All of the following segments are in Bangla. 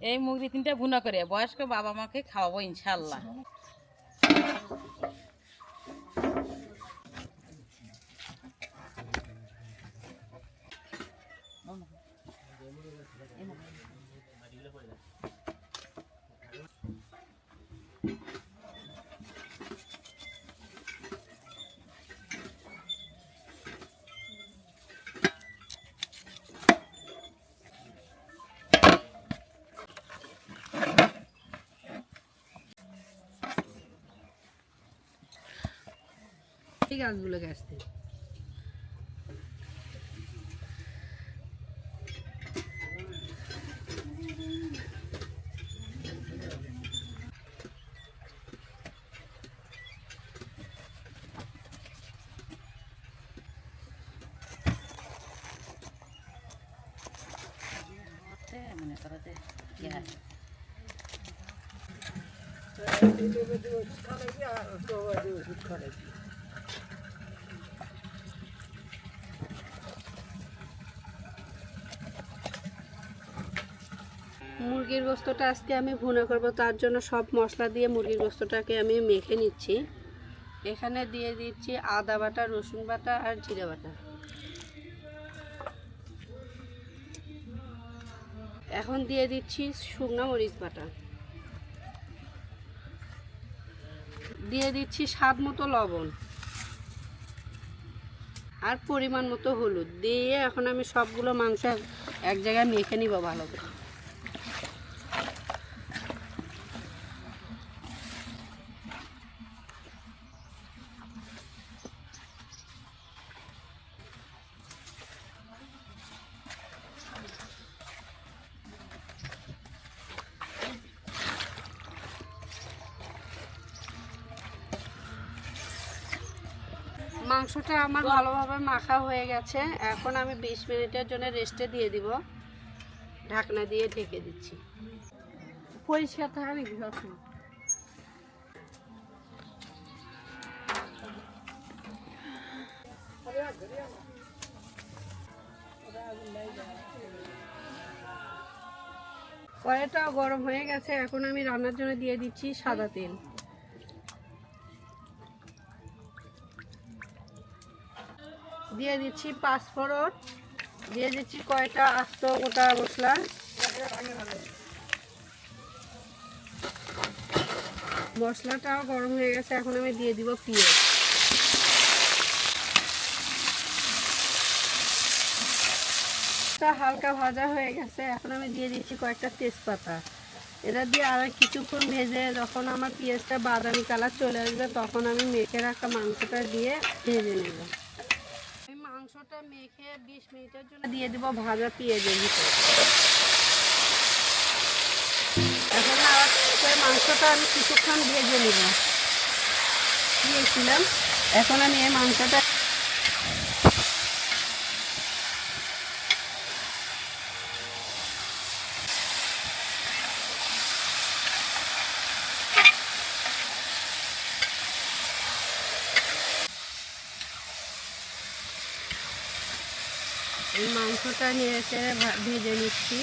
এই মুগরি তিনটা ভুনা করে বয়স্ক বাবা মাকে খাওয়াবো ইনশাল্লাহ গাছতে মনে করো যে মুরগির গোস্তটা আজকে আমি ভুনা করব, তার জন্য সব মশলা দিয়ে মুরগির গোস্তটাকে আমি মেখে নিচ্ছি। এখানে দিয়ে দিচ্ছি আদা বাটা, রসুন বাটা আর জিরে বাটা। এখন দিয়ে দিচ্ছি শুকনো মরিচ বাটা। দিয়ে দিচ্ছি স্বাদ মতো লবণ। আর পরিমাণ মতো হলুদ। দিয়ে এখন আমি সবগুলো মাংস এক- জায়গায় মেখে নিব ভালো করে। মাংসটা আমার ভালোভাবে মাখা হয়ে গেছে। এখন আমি বিশ মিনিটের জন্য রেস্টে দিয়ে দিব। ঢাকনা দিয়ে ঢেকে দিচ্ছি। পরিষ্কার থাকা নাকি সবসময়? কড়াইটাও গরম হয়ে গেছে। এখন আমি রান্নার জন্য দিয়ে দিচ্ছি সাদা তেল। দিয়ে দিচ্ছি পাঁচফোড়ন দিয়ে দিচ্ছি কয়টা আস্ত গোটা মশলা। মশলাটাও গরম হয়ে গেছে, এখন আমি দিয়ে দিব পেঁয়াজ। হালকা ভাজা হয়ে গেছে, এখন আমি দিয়ে দিচ্ছি কয়েকটা তেজপাতা। এটা দিয়ে আর কিছুক্ষণ ভেজে যখন আমার পেঁয়াজটা বাদামি কালার চলে আসবে, তখন আমি মেখে রাখা মাংসটা দিয়ে ভেজে নেব। মাংসটা মেখে বিশ মিনিটের জন্য দিয়ে দিব ভাজা পেঁয়াজের ভিতরে। এখন মাংসটা আমি কিছুক্ষণ ভেজে নেব। দিয়েছিলাম। এখন আমি এই মাংসটা এই মাংসটা চেড়ে ভা- ভেজে নিচ্ছি।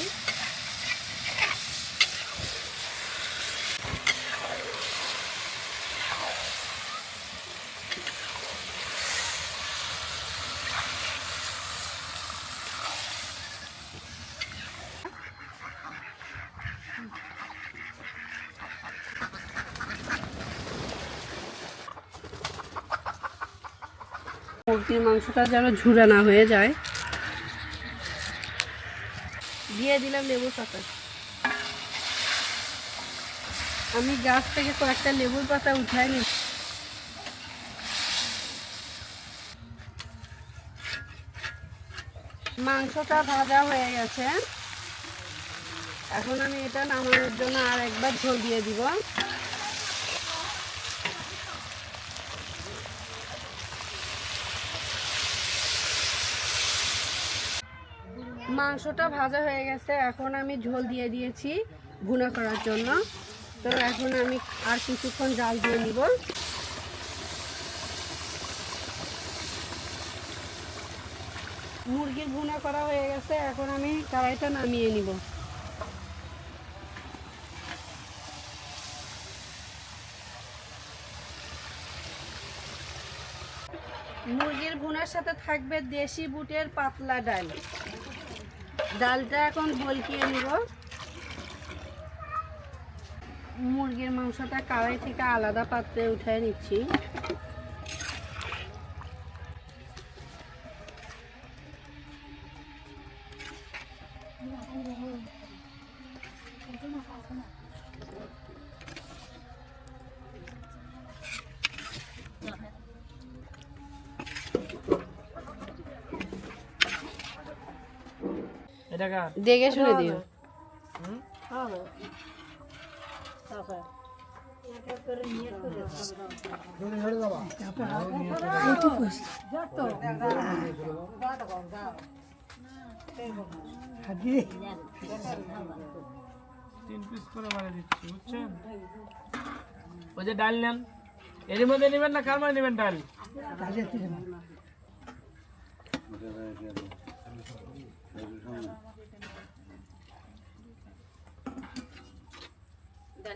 মুরগির মাংসটা যেন ঝুরা না হয়ে যায়। দিয়ে দিলাম লেবুর পাতা। আমি গাছ থেকে কয়েকটা লেবুর পাতা উঠাই নি মাংসটা ভাজা হয়ে গেছে। এখন আমি এটা নামানোর জন্য আর একবার ঝোল দিয়ে দিব। মাংসটা ভাজা হয়ে গেছে। এখন আমি ঝোল দিয়ে দিয়েছি ভুনা করার জন্য। তো এখন আমি আর কিছুক্ষণ জাল দিয়ে নিব। মুরগির ভুনা করা হয়ে গেছে। এখন আমি কড়াইটা নামিয়ে নিব। মুরগির ভুনার সাথে থাকবে দেশি বুটের পাতলা ডাল। ডালটা এখন বলকিয়ে নিব। মুরগির মাংসটা কাড়াই থেকে আলাদা পাত্রে উঠিয়ে নিচ্ছি। দেখে শুনে দিও। তিন পিস করে মারে দিচ্ছি বুঝছেন? ওই যে ডাল নেন। এর মধ্যে নেবেন না কার মানে নেবেন ডাল? ডাল